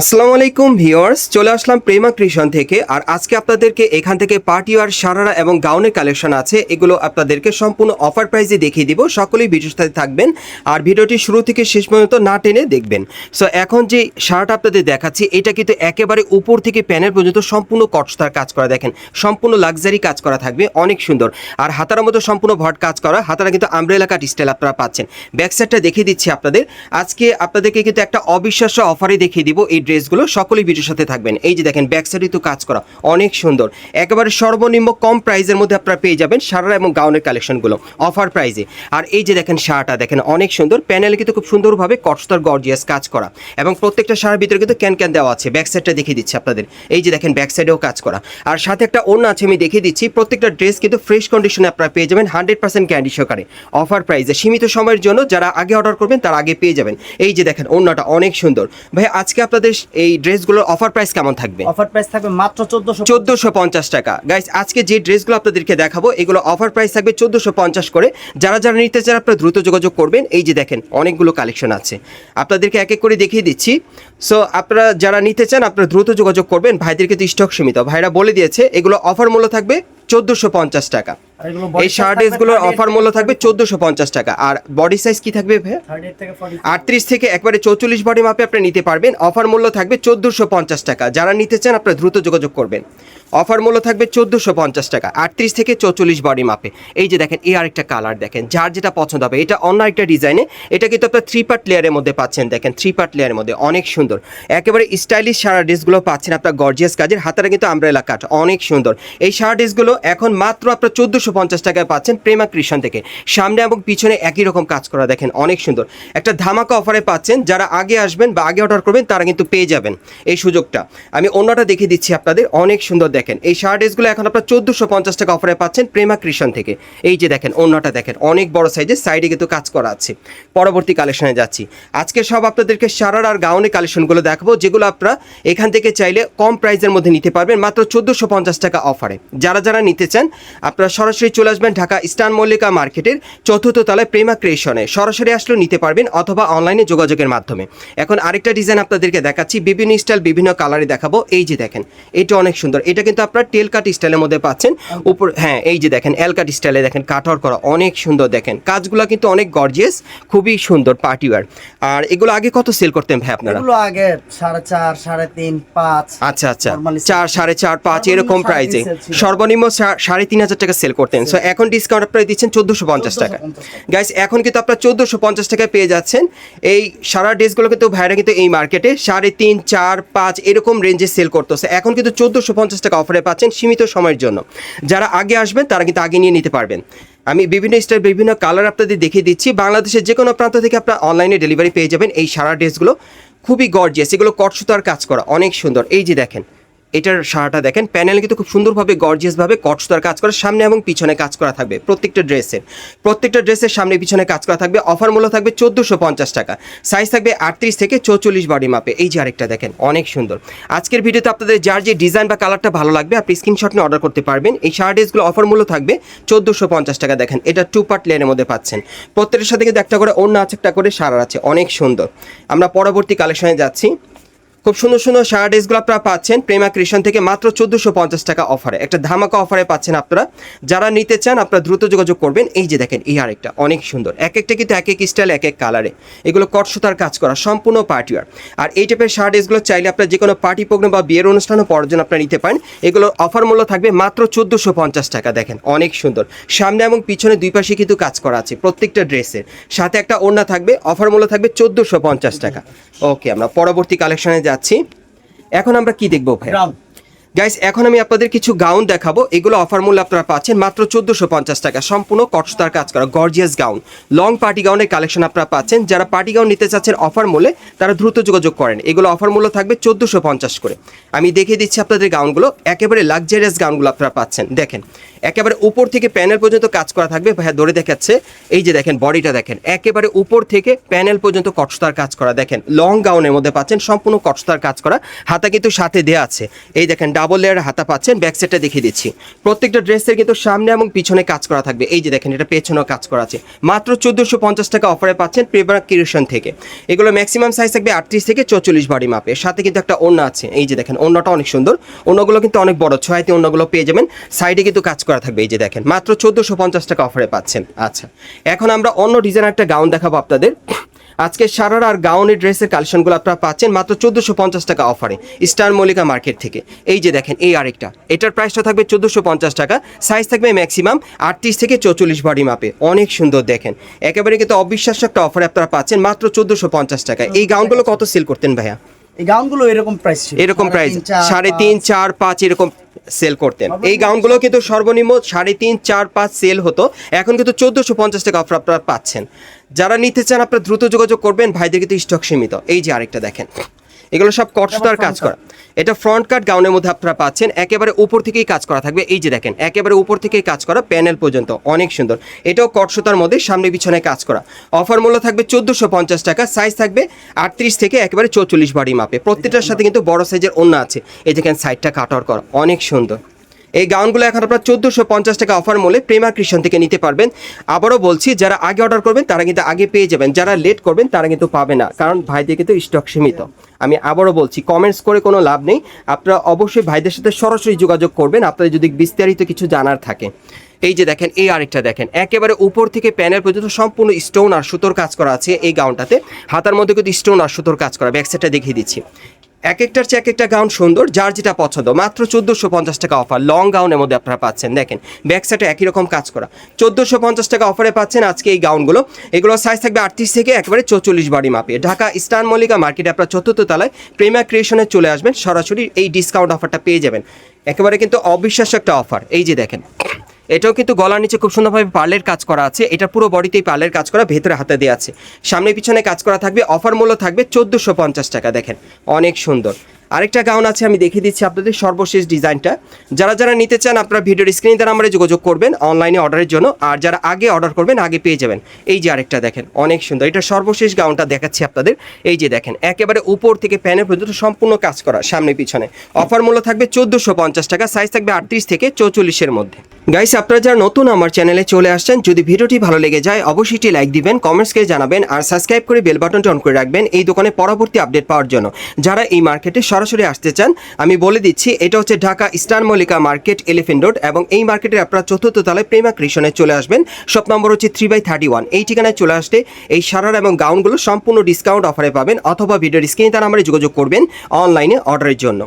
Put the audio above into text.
আসসালামু আলাইকুম ভিউয়ার্স, চলে আসলাম প্রেমা কৃষণ থেকে। আর আজকে আপনাদেরকে এখান থেকে পার্টি আর সারারা এবং গাউনের কালেকশন আছে। এগুলো আপনাদেরকে সম্পূর্ণ অফার প্রাইসে দেখিয়ে দিব। সকলেই ভিডিওর সাথে থাকবেন। আর ভিডিওটি শুরু থেকে শেষ পর্যন্ত না টেনে দেখবেন। সো এখন যে শার্ট আপনাদের দেখাচ্ছি, এটা কিন্তু একেবারে উপর থেকে প্যানেল পর্যন্ত সম্পূর্ণ কটস্তার কাজ করা। দেখেন, সম্পূর্ণ লাক্সারি কাজ করা থাকবে। অনেক সুন্দর। আর হাতার মতো সম্পূর্ণ ভট কাজ করা। হাতারা কিন্তু আমব্রেলা কাট স্টাইল আপনারা পাচ্ছেন। ব্যাক সাইডটা দেখিয়ে দিচ্ছি আপনাদের। আজকে আপনাদেরকে কিন্তু একটা অবিশ্বাস্য অফারে দেখিয়ে দিব। এই ড্রেসগুলো সকলেই ভিডিওর সাথে থাকবেন। এই যে দেখেন ব্যাক সাইডে তো কাজ করা অনেক সুন্দর। একেবারে সর্বনিম্ন কম প্রাইসের মধ্যে আপনারা পেয়ে যাবেন সারা এবং গাউনের কালেকশনগুলো অফার প্রাইসে আর এই যে দেখেন, শার্টটা দেখেন, অনেক সুন্দর। প্যানেলে কিন্তু খুব সুন্দরভাবে কটস্তর গর্জিয়াস কাজ করা। এবং প্রত্যেকটা শাড়ির ভিতরে কিন্তু ক্যান ক্যান দেওয়া আছে। ব্যাক সাইডটা দেখিয়ে দিচ্ছি আপনাদের। এই যে দেখেন ব্যাক সাইডেও কাজ করা। আর সাথে একটা অন্য আছে, আমি দেখিয়ে দিচ্ছি। প্রত্যেকটা ড্রেস কিন্তু ফ্রেশ কন্ডিশনে আপনারা পেয়ে যাবেন হান্ড্রেড পার্সেন্ট ক্যান্ডি সহকারে। অফার প্রাইসে সীমিত সময়ের জন্য যারা আগে অর্ডার করবেন, তারা আগে পেয়ে যাবেন। এই যে দেখেন অন্যটা অনেক সুন্দর। ভাই, আজকে আপনাদের এই ড্রেসগুলোর অফার প্রাইস কেমন থাকবে? অফার প্রাইস থাকবে মাত্র চোদ্দশো চোদ্দোশো পঞ্চাশ টাকা। গাইস আজকে যে ড্রেসগুলো আপনাদেরকে দেখাবো এগুলো অফার প্রাইস থাকবে চোদ্দোশো পঞ্চাশ করে। যারা যারা নিতে চান আপনারা দ্রুত যোগাযোগ করবেন। এই যে দেখেন অনেকগুলো কালেকশন আছে। আপনাদেরকে এক এক করে দেখিয়ে দিচ্ছি। সো আপনারা যারা নিতে চান আপনারা দ্রুত যোগাযোগ করবেন। ভাইদেরকে তো স্টক সীমিত। ভাইরা বলে দিয়েছে এগুলো অফার মূল্য থাকবে চোদ্দোশো পঞ্চাশ টাকা। এই শার্ট ড্রেসগুলোর অফার মূল্য থাকবে চোদ্দোশো পঞ্চাশ টাকা। আর বডি সাইজ কি থাকবে ভাই থার্টি থেকে ফর্টি আটত্রিশ থেকে একবারে চৌচল্লিশ বডি মাপে আপনি নিতে পারবেন। অফার মূল্য থাকবে চোদ্দোশো পঞ্চাশ টাকা। যারা নিতে চান আপনারা দ্রুত যোগাযোগ করবেন। অফার মূল্য থাকবে চোদ্দোশো পঞ্চাশ টাকা, আটত্রিশ থেকে চৌচল্লিশ বডি মাপে। এই যে দেখেন, এই আরেকটা কালার দেখেন, যার যেটা পছন্দ হবে। এটা অন্য একটা ডিজাইনে এটা কিন্তু আপনার থ্রি পার্ট লেয়ারের মধ্যে পাচ্ছেন, দেখেন থ্রি পার্ট লেয়ারের মধ্যে, অনেক সুন্দর। একেবারে স্টাইলিশ সারা ড্রেসগুলো পাচ্ছেন আপনার গর্জিয়াস কাজের হাতারা কিন্তু আমব্রেলা কাট অনেক সুন্দর। এই সারা ড্রেসগুলো এখন মাত্র আপনার চোদ্দোশো পঞ্চাশ টাকায় পাচ্ছেন প্রেমা কৃষণ থেকে। সামনে এবং পিছনে একই রকম কাজ করা, দেখেন, অনেক সুন্দর। একটা ধামাকা অফারে পাচ্ছেন, যারা আগে আসবেন বা আগে অর্ডার করবেন, তারা কিন্তু পেয়ে যাবেন এই সুযোগটা। আমি অন্যটা দেখিয়ে দিচ্ছি আপনাদের, অনেক সুন্দর দেখেন, এই শার্ট ড্রেসগুলো এখন আপনার চোদ্দোশো পঞ্চাশ টাকা অফারে পাচ্ছেন প্রেমা কৃষণ থেকে। এই যে দেখেন অন্যটা দেখেন, অনেক বড় সাইজের সাইডে কিন্তু কাজ করা আছে। পরবর্তী কালেকশনে যাচ্ছি। আজকে সব আপনাদেরকে সারার আর গাউনের কালেকশনগুলো দেখাবো, যেগুলো আপনারা এখান থেকে চাইলে কম প্রাইসের মধ্যে নিতে পারবেন, মাত্র চোদ্দোশো পঞ্চাশ টাকা অফারে যারা যারা নিতে চান, আপনারা সরাসরি চলে আসবেন ঢাকা ইস্টার্ন মল্লিকা মার্কেটের চতুর্থ তলায় প্রেমা ক্রিয়েশনে সরাসরি আসলেও নিতে পারবেন অথবা অনলাইনে যোগাযোগের মাধ্যমে। এখন আরেকটা ডিজাইন আপনাদেরকে দেখাচ্ছি, বিভিন্ন স্টাইল বিভিন্ন কালারে দেখাবো। এই যে দেখেন, এটা অনেক সুন্দর। এটা কিন্তু আপনার টেল কাট স্টাইলের মধ্যে পাচ্ছেন। উপর হ্যাঁ এই যে দেখেন এল কাট স্টাইলে দেখেন কাটর করা অনেক সুন্দর দেখেন। কাজগুলো কিন্তু অনেক গর্জিয়াস খুবই সুন্দর পার্টি ওয়্যার আর এগুলো আগে কত সেল করতেন ভাই আপনারা? এগুলো আগে সাড়ে চার সাড়ে তিন পাঁচ। আচ্ছা আচ্ছা। চার সাড়ে চার পাঁচ এরকম তিন সর্বনিম্ন সাড়ে তিন হাজার টাকা সেল করতেন। সো এখন ডিসকাউন্ট আপনারা দিচ্ছেন চোদ্দোশো পঞ্চাশ টাকা। গাইস এখন কিন্তু আপনারা চোদ্দোশো পঞ্চাশ টাকায় পেয়ে যাচ্ছেন। এই সারা ড্রেসগুলো কিন্তু ভাইরা কিন্তু এই মার্কেটে সাড়ে তিন চার পাঁচ এরকম রেঞ্জে সেল করতেছে এখন কিন্তু চোদ্দোশো পঞ্চাশ টাকা অফারে পাচ্ছেন সীমিত সময়ের জন্য। যারা আগে আসবেন, তারা কিন্তু আগে নিয়ে নিতে পারবেন। আমি বিভিন্ন স্টাইল, বিভিন্ন কালার আপনাদের দেখিয়ে দিচ্ছি। বাংলাদেশের যে কোনো প্রান্ত থেকে আপনার অনলাইনে ডেলিভারি পেয়ে যাবেন। এই সারা ড্রেসগুলো খুবই গর্জিয়াস এগুলো কটসুতার কাজ করা, অনেক সুন্দর। এই যে দেখেন এটার সারাটা দেখেন, প্যানেল কিন্তু খুব সুন্দরভাবে, গর্জিয়াসভাবে কটসুতার কাজ করা, সামনে এবং পিছনে কাজ করা থাকবে প্রত্যেকটা ড্রেসের। প্রত্যেকটা ড্রেসের সামনে পিছনে কাজ করা থাকবে, অফার মূল্য থাকবে চোদ্দোশো পঞ্চাশ টাকা। সাইজ থাকবে আটত্রিশ থেকে চৌচল্লিশ বডি মাপে। এই যে আরেকটা দেখেন, অনেক সুন্দর। আজকের ভিডিওতে আপনাদের যার যে ডিজাইন বা কালারটা ভালো লাগবে, আপনি স্ক্রিনশট নিয়ে অর্ডার করতে পারবেন। এই শার্ট ড্রেসগুলো অফার মূল্য থাকবে চোদ্দোশো পঞ্চাশ টাকা দেখেন, এটা টু পার্ট লেনের মধ্যে পাচ্ছেন। প্রত্যেকটার সাথে কিন্তু একটা করে অন্য আছে, একটা করে সারার আছে, অনেক সুন্দর। আমরা পরবর্তী কালেকশনে যাচ্ছি। খুব সুন্দর সুন্দর শার্ট ড্রেসগুলো আপনারা পাচ্ছেন। প্রেমা কৃষণ থেকে মাত্র চোদ্দোশো পঞ্চাশ টাকা অফারে। একটা ধামাকা অফারে পাচ্ছেন আপনারা। যারা নিতে চান, আপনারা দ্রুত যোগাযোগ করবেন। এই যে দেখেন, এই আরেকটা, অনেক সুন্দর। এক একটা কিন্তু এক এক স্টাইল, এক এক কালারে। এগুলো কটসুতার কাজ করা, সম্পূর্ণ পার্টিওয়ার আর এই টাইপের শার্ট ড্রেসগুলো চাইলে আপনারা যে কোনো পার্টি প্রোগ্রাম বা বিয়ের অনুষ্ঠানও পড়ার জন্য আপনারা নিতে পারেন। এগুলো অফার মূল্য থাকবে মাত্র চোদ্দোশো পঞ্চাশ টাকা, দেখেন, অনেক সুন্দর। সামনে এবং পিছনে দুই পাশে কিন্তু কাজ করা আছে প্রত্যেকটা ড্রেসের। সাথে একটা ওড়না থাকবে, অফার মূল্য থাকবে চোদ্দোশো পঞ্চাশ টাকা। ওকে, আমরা পরবর্তী কালেকশনে যাচ্ছি। এখন আমরা কি দেখব ভাই গাইস এখন আমি আপনাদের কিছু গাউন দেখাবো। এগুলো অফার মূল্য আপনারা পাচ্ছেন মাত্র চোদ্দোশো পঞ্চাশ টাকা। সম্পূর্ণ কটস্তার কাজ করা গর্জিয়াস গাউন লং পার্টি গাউনের কালেকশন আপনারা পাচ্ছেন। যারা পার্টি গাউন নিতে চাচ্ছেন অফার মূল্যে, তারা দ্রুত যোগাযোগ করেন। এগুলো অফার মূল্য থাকবে চোদ্দোশো পঞ্চাশ করে। আমি দেখিয়ে দিচ্ছি আপনাদের গাউনগুলো একেবারে লাক্সারিয়াস গাউনগুলো আপনারা পাচ্ছেন। দেখেন, একেবারে উপর থেকে প্যানেল পর্যন্ত কাজ করা থাকবে। ভাইয়া, ধরে দেখাচ্ছে। এই যে দেখেন বডিটা দেখেন। একেবারে উপর থেকে প্যানেল পর্যন্ত কটস্তার কাজ করা। দেখেন লং গাউনের মধ্যে পাচ্ছেন। সম্পূর্ণ কটস্তার কাজ করা। হাতা কিন্তু সাথে দেয়া আছে। এই দেখেন ডাবল লেয়ার হাতা পাচ্ছেন ব্যাক সাইডটা দেখিয়ে দিচ্ছি। প্রত্যেকটা ড্রেসের কিন্তু সামনে এবং পিছনে কাজ করা থাকবে। এই যে দেখেন, এটা পেছনেও কাজ করা আছে। মাত্র চোদ্দোশো পঞ্চাশ টাকা অফারে পাচ্ছেন প্রেবার কিরেশন থেকে। এগুলো ম্যাক্সিমাম সাইজ থাকবে আটত্রিশ থেকে চৌচল্লিশ বাড়ি মাপে সাথে কিন্তু একটা অন্য আছে। এই যে দেখেন, ওড়নাটা অনেক সুন্দর। অন্যগুলো কিন্তু অনেক বড়। ছয়তে অন্যগুলো পেয়ে যাবেন। সাইডে কিন্তু কাজ করা থাকবে। এই যে দেখেন, মাত্র চোদ্দোশো পঞ্চাশ টাকা অফারে পাচ্ছেন। আচ্ছা এখন আমরা অন্য ডিজাইন একটা গাউন দেখাবো আপনাদের। আজকে সারার আর গাউনের ড্রেসের কালেকশনগুলো আপনারা পাচ্ছেন মাত্র চোদ্দোশো পঞ্চাশ টাকা অফারে স্টার মল্লিকা মার্কেট থেকে। এই যে দেখেন এই আরেকটা। এটার প্রাইসটা থাকবে চোদ্দোশো পঞ্চাশ টাকা। সাইজ থাকবে ম্যাক্সিমাম আটত্রিশ থেকে চৌচল্লিশ বাড়ি মাপে অনেক সুন্দর দেখেন। একেবারে কিন্তু অবিশ্বাস্য একটা অফারে আপনারা পাচ্ছেন মাত্র চোদ্দোশো পঞ্চাশ টাকা এই গাউনগুলো কত সেল করতেন ভাইয়া? এই গাউনগুলো এরকম প্রাইস এরকম প্রাইস সাড়ে তিন চার পাঁচ এরকম সেল করতেন। এই গাউনগুলো কিন্তু সর্বনিম্ন সাড়ে তিন, চার, পাঁচ সেল হতো। এখন কিন্তু চোদ্দোশো পঞ্চাশ টাকা অফার আপনারা পাচ্ছেন। যারা নিতে চান, আপনারা দ্রুত যোগাযোগ করবেন। ভাইদের কিন্তু স্টক সীমিত। এই যে আরেকটা দেখেন। এগুলো সব কটসুতার কাজ করা। এটা ফ্রন্ট কাট গাউনের মধ্যে আপনারা পাচ্ছেন। একেবারে উপর থেকেই কাজ করা থাকবে। এই যে দেখেন একেবারে উপর থেকেই কাজ করা প্যানেল পর্যন্ত। অনেক সুন্দর। এটাও কটসুতার মধ্যে সামনে পিছনে কাজ করা। অফার মূল্য থাকবে চোদ্দোশো পঞ্চাশ টাকা। সাইজ থাকবে আটত্রিশ থেকে একেবারে চৌচল্লিশ বাড়ি মাপে। প্রত্যেকটার সাথে কিন্তু বড় সাইজের অন্য আছে। এই দেখেন সাইডটা কাটার করা। অনেক সুন্দর। এই গাউনগুলো এখন আপনার চোদ্দোশো পঞ্চাশ টাকা অফার মূল্যে প্রেমা কৃষণ থেকে নিতে পারবেন। আবারও বলছি, যারা আগে অর্ডার করবেন, তারা কিন্তু আগে পেয়ে যাবেন। যারা লেট করবেন, তারা কিন্তু পাবে না, কারণ ভাইদের কিন্তু স্টক সীমিত। আমি আবারও বলছি কমেন্টস করে কোনো লাভ নেই। আপনারা অবশ্যই ভাইদের সাথে সরাসরি যোগাযোগ করবেন। আপনাদের যদি বিস্তারিত কিছু জানার থাকে। এই যে দেখেন, এই আরেকটা দেখেন। একেবারে উপর থেকে প্যানেল পর্যন্ত সম্পূর্ণ স্টোন আর সুতোর কাজ করা আছে এই গাউনটাতে। হাতার মধ্যে কিন্তু স্টোন আর সুতোর কাজ করা ব্যাক সাইডটা দেখিয়ে দিচ্ছি। এক একটার চেয়ে এক একটা গাউন সুন্দর, যার যেটা পছন্দ। মাত্র চোদ্দোশো পঞ্চাশ টাকা অফার লং গাউনের মধ্যে আপনারা পাচ্ছেন। দেখেন ব্যাক সাইডে একই রকম কাজ করা। চোদ্দোশো পঞ্চাশ টাকা অফারে পাচ্ছেন আজকে এই গাউনগুলো। এগুলো সাইজ থাকবে আটত্রিশ থেকে একেবারে চৌচল্লিশ বাড়ি মাপে। ঢাকা স্টার মল্লিকা মার্কেটে আপনার চতুর্থ তলায় প্রেমা ক্রিয়েশনে চলে আসবেন। সরাসরি এই ডিসকাউন্ট অফারটা পেয়ে যাবেন। একেবারে কিন্তু অবিশ্বাস্য একটা অফার এই যে দেখেন। এটাও কিন্তু গলার নিচে খুব সুন্দরভাবে পার্লের কাজ করা আছে। এটা পুরো বডিতেই পার্লের কাজ করা, ভেতরে হাতে দেওয়া আছে। সামনে পিছনে কাজ করা থাকবে, অফার মূল্য থাকবে চোদ্দোশো পঞ্চাশ টাকা, দেখেন। অনেক সুন্দর। আরেকটা গাউন আছে, আমি দেখিয়ে দিচ্ছি আপনাদের সর্বশেষ ডিজাইনটা। যারা যারা নিতে চান, আপনারা ভিডিওর স্ক্রিনে দ্বারা আমরা যোগাযোগ করবেন অনলাইনে অর্ডারের জন্য। আর যারা আগে অর্ডার করবেন, আগে পেয়ে যাবেন। এই যে আরেকটা দেখেন, অনেক সুন্দর। এটা সর্বশেষ গাউনটা দেখাচ্ছি আপনাদের। এই যে দেখেন, একেবারে উপর থেকে প্যানের পর্যন্ত সম্পূর্ণ কাজ করা, সামনে পিছনে। অফার মূল্য থাকবে চোদ্দোশো পঞ্চাশ টাকা, সাইজ থাকবে আটত্রিশ থেকে চৌচল্লিশের মধ্যে। গাইস আপনারা যারা নতুন আমার চ্যানেলে চলে আসছেন, যদি ভিডিওটি ভালো লেগে যায়, অবশ্যই লাইক দিবেন কমেন্টসকে জানাবেন, আর সাবস্ক্রাইব করে বেল বাটনটি অন করে রাখবেন এই দোকানে পরবর্তী আপডেট পাওয়ার জন্য। যারা এই মার্কেটে সরাসরি আসতে চান, আমি বলে দিচ্ছি, এটা হচ্ছে Dhaka star Mallika market elephant road এবং এই মার্কেটের আপনারা চতুর্থ তলায় প্রেমা কৃষণে চলে আসবেন। শপ নম্বর হচ্ছে থ্রি বাই থার্টি ওয়ান এই ঠিকানায় চলে আসতে এই সারার এবং গাউনগুলো সম্পূর্ণ ডিসকাউন্ট অফারে পাবেন, অথবা ভিডিওর স্ক্রিনে তারা আমরা যোগাযোগ করবেন অনলাইনে অর্ডারের জন্য।